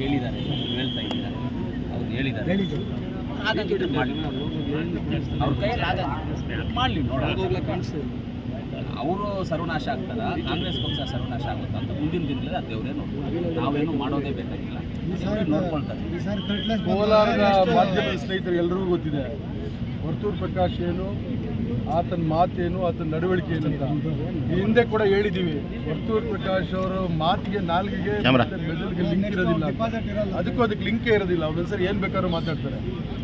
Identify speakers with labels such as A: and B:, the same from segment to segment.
A: ಹೇಳಿದ್ದಾರೆ ಹೇಳ್ತಾ ಇದ್ದೀರಾ. ಅವ್ರು ಹೇಳಿದ್ದಾರೆ.
B: ಹೇಳಿದ್ರು.
A: ಹಾಗಾಗಿ ಮಾಡಿ. ಅವ್ರ ಕೈಯಲ್ಲಿ ಆಗಲ್ಲ ಮಾಡಲಿ ನೋಡೋಣ. ಅವರು ಸರ್ವನಾಶ ಆಗ್ತಾರ? ಕಾಂಗ್ರೆಸ್ ಪಕ್ಷ ಸರ್ವನಾಶ ಆಗುತ್ತಾ ಅಂತ ಮುಂದಿನ ದಿನದಲ್ಲಿ ಅದು ದೇವರೇ ನೋಡ್ತಾರೆ. ನಾವೇನು ಮಾಡೋದೇ ಬೇಕಾಗಿಲ್ಲ.
B: ಈ ಸಾರಿ
A: ದೇವ್ರೇ ನೋಡ್ಕೊಳ್ತಾರೆ.
C: ಕೋಲಾರದ ಮಾಧ್ಯಮದ ಸ್ನೇಹಿತರು ಎಲ್ಲರಿಗೂ ಗೊತ್ತಿದೆ. ವರ್ತೂರ್ ಪ್ರಕಾಶ್ ಏನು ಆತನ ಮಾತೇನು ಆತನ ನಡವಳಿಕೆ ಏನು ಅಂತ ಹಿಂದೆ ಕೂಡ ಹೇಳಿದ್ದೀವಿ. ವರ್ತೂರ್ ಪ್ರಕಾಶ್ ಅವರ ಮಾತಿಗೆ ನಾಲ್ಗೆಗೆ ಮೆದುಳಿಗೆ ಲಿಂಕ್ ಇರೋದಿಲ್ಲ ಅದಕ್ಕೂ ಅದಕ್ಕೆ ಲಿಂಕೇ ಇರೋದಿಲ್ಲ. ಅವ್ರ ಹೆಸರು ಏನು ಬೇಕಾದ್ರೂ ಮಾತಾಡ್ತಾರೆ.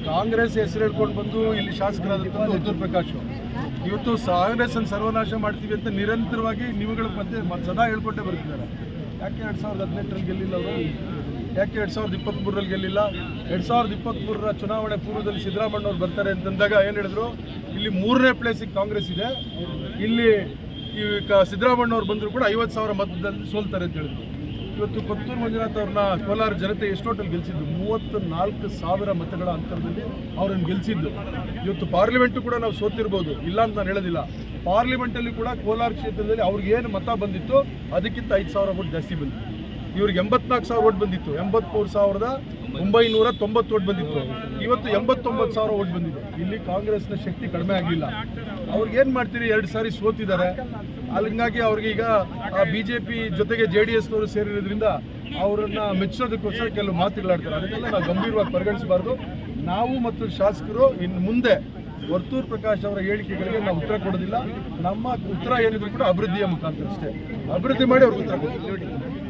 C: ಕಾಂಗ್ರೆಸ್ ಹೆಸರು ಹೇಳ್ಕೊಂಡು ಬಂದು ಇಲ್ಲಿ ಶಾಸಕರಾದಂಥ ವರ್ತೂರ್ ಪ್ರಕಾಶ್ ಇವತ್ತು ಕಾಂಗ್ರೆಸ್ ಅನ್ನು ಸರ್ವನಾಶ ಮಾಡ್ತೀವಿ ಅಂತ ನಿರಂತರವಾಗಿ ನೀವುಗಳ ಮತ್ತೆ ಸದಾ ಹೇಳ್ಕೊಂಡೇ ಬರ್ತಿದ್ದಾರೆ. ಯಾಕೆ ಎರಡು ಸಾವಿರದ ಹದಿನೆಂಟರಲ್ಲಿ ಗೆಲ್ಲಿಲ್ಲ ಅವರು? ಯಾಕೆ ಎರಡು ಸಾವಿರದ ಇಪ್ಪತ್ತ್ಮೂರರಲ್ಲಿ ಗೆಲ್ಲಿಲ್ಲ? ಎರಡು ಸಾವಿರದ ಇಪ್ಪತ್ತ್ಮೂರರ ಚುನಾವಣೆ ಪೂರ್ವದಲ್ಲಿ ಸಿದ್ದರಾಮಯ್ಯ ಅವ್ರು ಬರ್ತಾರೆ ಅಂತಂದಾಗ ಏನು ಹೇಳಿದ್ರು? ಇಲ್ಲಿ ಮೂರನೇ ಪ್ಲೇಸಿಗೆ ಕಾಂಗ್ರೆಸ್ ಇದೆ. ಇಲ್ಲಿ ಈ ಕ ಸಿದ್ದರಾಮಯ್ಯ ಅವ್ರು ಬಂದರೂ ಕೂಡ ಐವತ್ತು ಸಾವಿರ ಮತದಲ್ಲಿ ಸೋಲ್ತಾರೆ ಅಂತ ಹೇಳಿದ್ರು. ಇವತ್ತು ಕೊತ್ತೂರು ಮಂಜುನಾಥ್ ಅವ್ರನ್ನ ಕೋಲಾರ ಜನತೆ ಎಷ್ಟೋಟಲ್ಲಿ ಗೆಲ್ಸಿದ್ದು. ಮೂವತ್ತು ನಾಲ್ಕು ಸಾವಿರ ಮತಗಳ ಅಂತರದಲ್ಲಿ ಅವರನ್ನು ಗೆಲ್ಲಿಸಿದ್ದು ಇವತ್ತು ಪಾರ್ಲಿಮೆಂಟು ಕೂಡ ನಾವು ಸೋತಿರ್ಬೋದು. ಇಲ್ಲ ಅಂತ ನಾನು ಹೇಳೋದಿಲ್ಲ. ಪಾರ್ಲಿಮೆಂಟಲ್ಲಿ ಕೂಡ ಕೋಲಾರ ಕ್ಷೇತ್ರದಲ್ಲಿ ಅವ್ರಿಗೆ ಏನು ಮತ ಬಂದಿತ್ತು ಅದಕ್ಕಿಂತ ಐದು ಸಾವಿರ ಓಟ್ ಜಾಸ್ತಿ ಬಂದಿತ್ತು. ಇವ್ರಿಗೆ ಎಂಬತ್ನಾಲ್ಕು ಸಾವಿರ ಓಟ್ ಬಂದಿತ್ತು. ಎಂಬತ್ಮೂರು ಸಾವಿರದ ಒಂಬೈನೂರ ತೊಂಬತ್ತು ಓಟ್ ಬಂದಿತ್ತು. ಇವತ್ತು ಎಂಬತ್ತೊಂಬತ್ತು ಸಾವಿರ ಓಟ್ ಬಂದಿದೆ. ಇಲ್ಲಿ ಕಾಂಗ್ರೆಸ್ನ ಶಕ್ತಿ ಕಡಿಮೆ ಆಗಲಿಲ್ಲ ಅವ್ರಿಗೆ ಏನು ಮಾಡ್ತೀರಿ? ಎರಡು ಸಾರಿ ಸೋತಿದ್ದಾರೆ. ಅಲ್ಲಿಂಗಾಗಿ ಅವ್ರಿಗೆ ಈಗ ಬಿ ಜೆ ಪಿ ಜೊತೆಗೆ ಜೆ ಡಿ ಎಸ್ನವರು ಸೇರಿರೋದ್ರಿಂದ ಅವರನ್ನ ಮೆಚ್ಚೋದಕ್ಕೋಸ್ಕರ ಕೆಲವು ಮಾತುಗಳಾಡ್ತಾರೆ. ಅದನ್ನೆಲ್ಲ ನಾವು ಗಂಭೀರವಾಗಿ ಪರಿಗಣಿಸಬಾರ್ದು. ನಾವು ಮತ್ತು ಶಾಸಕರು ಇನ್ನು ಮುಂದೆ ವರ್ತೂರ್ ಪ್ರಕಾಶ್ ಅವರ ಹೇಳಿಕೆಗಳಿಗೆ ನಾವು ಉತ್ತರ ಕೊಡೋದಿಲ್ಲ. ನಮ್ಮ ಉತ್ತರ ಏನಿದ್ರು ಕೂಡ ಅಭಿವೃದ್ಧಿಯ ಮುಖಾಂತರ ಅಷ್ಟೇ. ಅಭಿವೃದ್ಧಿ ಮಾಡಿ ಅವ್ರಿಗೆ ಉತ್ತರ ಕೊಡ್ತೀವಿ.